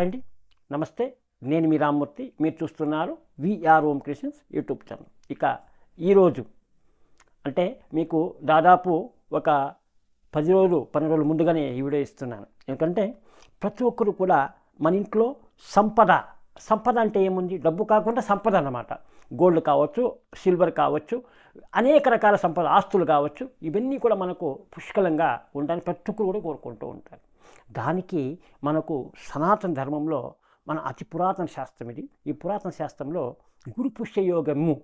అండి నమస్తే నేను మీ రామ్మూర్తి. మీరు చూస్తున్నారు VR Om Krishan's YouTube channel. ఇక ఈరోజు అంటే మీకు దాదాపు ఒక పది రోజులు పన్నెండు రోజులు ముందుగానే ఈ వీడియో ఇస్తున్నాను. ఎందుకంటే ప్రతి ఒక్కరు కూడా మన ఇంట్లో సంపద సంపద అంటే ఏముంది? డబ్బు కాకుండా సంపద అన్నమాట. గోల్డ్ కావచ్చు సిల్వర్ కావచ్చు అనేక రకాల సంపద ఆస్తులు కావచ్చు ఇవన్నీ కూడా మనకు పుష్కలంగా ఉండాలని ప్రతి ఒక్కరు కూడా కోరుకుంటూ ఉంటారు. దానికి మనకు సనాతన ధర్మంలో మన అతి పురాతన శాస్త్రం ఇది. ఈ పురాతన శాస్త్రంలో గురు పుష్యయోగము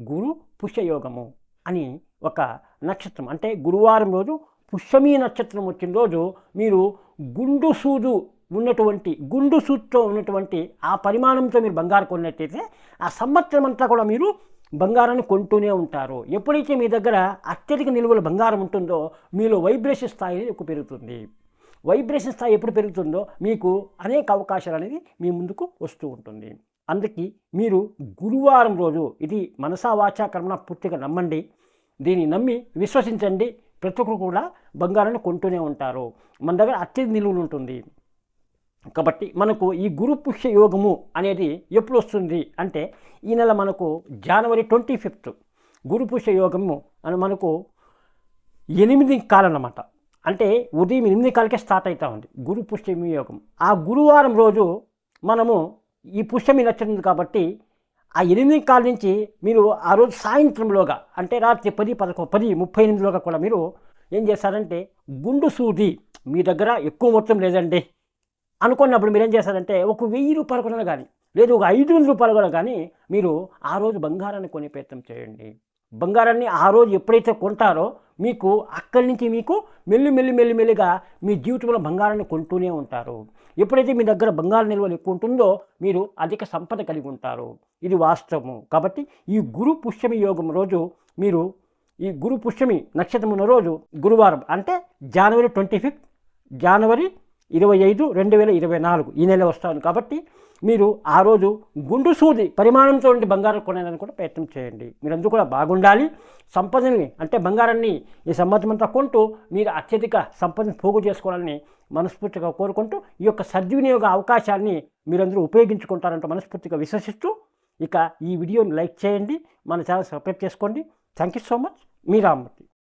గురు పుష్యయోగము అని ఒక నక్షత్రం. అంటే గురువారం రోజు పుష్యమీ నక్షత్రం వచ్చిన రోజు మీరు గుండు సూదు ఉన్నటువంటి గుండు సూత్తో ఉన్నటువంటి ఆ పరిమాణంతో మీరు బంగారు కొన్నట్టయితే ఆ సంవత్సరం అంతా కూడా మీరు బంగారాన్ని కొంటూనే ఉంటారు. ఎప్పుడైతే మీ దగ్గర అత్యధిక నిల్వల బంగారం ఉంటుందో మీలో వైబ్రేషన్ స్థాయి ఎక్కువ పెరుగుతుంది. వైబ్రేషన్ స్థాయి ఎప్పుడు పెరుగుతుందో మీకు అనేక అవకాశాలు అనేది మీ ముందుకు వస్తూ ఉంటుంది. అందుకే మీరు గురువారం రోజు ఇది మనసా వాచా కర్మణ పూర్తిగా నమ్మండి. దీన్ని నమ్మి విశ్వసించండి. ప్రతి ఒక్కరు కూడా బంగారాన్ని కొంటూనే ఉంటారు. మన దగ్గర అత్యధిక నిలువలు ఉంటుంది. కాబట్టి మనకు ఈ గురు పుష్య యోగము అనేది ఎప్పుడు వస్తుంది అంటే ఈ నెల మనకు జనవరి ట్వంటీ ఫిఫ్త్ గురు పుష్య యోగము అని మనకు ఎనిమిది కాలన్నమాట. అంటే ఉదయం ఎనిమిది కాలకే స్టార్ట్ అవుతూ ఉంది. గురు పుష్యమి యోగం. ఆ గురువారం రోజు మనము ఈ పుష్యమి నచ్చింది కాబట్టి ఆ ఎనిమిది కాల నుంచి మీరు ఆ రోజు సాయంత్రంలోగా అంటే రాత్రి పది పదకొ పది ముప్పై ఎనిమిదిలోగా కూడా మీరు ఏం చేస్తారంటే గుండు సూది మీ దగ్గర ఎక్కువ మొత్తం లేదండి అనుకున్నప్పుడు మీరు ఏం చేస్తారంటే ఒక వెయ్యి రూపాయలు కూడా కానీ లేదు ఒక ఐదు వందల రూపాయలు కూడా కానీ మీరు ఆ రోజు బంగారాన్ని కొనే ప్రయత్నం చేయండి. బంగారాన్ని ఆ రోజు ఎప్పుడైతే కొంటారో మీకు అక్కడి నుంచి మీకు మెల్లి మెల్లి మెల్లి మెల్లిగా మీ జీవితంలో బంగారాన్ని కొంటూనే ఉంటారు. ఎప్పుడైతే మీ దగ్గర బంగారు నిల్వలు ఎక్కువ ఉంటుందో మీరు అధిక సంపద కలిగి ఉంటారు. ఇది వాస్తవము. కాబట్టి ఈ గురు పుష్యమి యోగం రోజు మీరు ఈ గురు పుష్యమి నక్షత్రం ఉన్న రోజు గురువారం అంటే జనవరి ట్వంటీ ఫిఫ్త్ జనవరి ఇరవై ఐదు రెండు వేల ఇరవై నాలుగు ఈ నెల వస్తాను. కాబట్టి మీరు ఆ రోజు గుండు సూది పరిమాణంతో ఉండి బంగారం కొనేదానికి కూడా ప్రయత్నం చేయండి. మీరందరూ కూడా బాగుండాలి. సంపదని అంటే బంగారాన్ని ఈ సంవత్సరం అంతా కొంటూ మీరు అత్యధిక సంపదని పోగు చేసుకోవాలని మనస్ఫూర్తిగా కోరుకుంటూ ఈ యొక్క సద్వినియోగ అవకాశాన్ని మీరందరూ ఉపయోగించుకుంటారంటూ మనస్ఫూర్తిగా విశ్వసిస్తూ ఇక ఈ వీడియోని లైక్ చేయండి. మన ఛానల్ సబ్స్క్రైబ్ చేసుకోండి. Thank you so much. Me Rammurthy.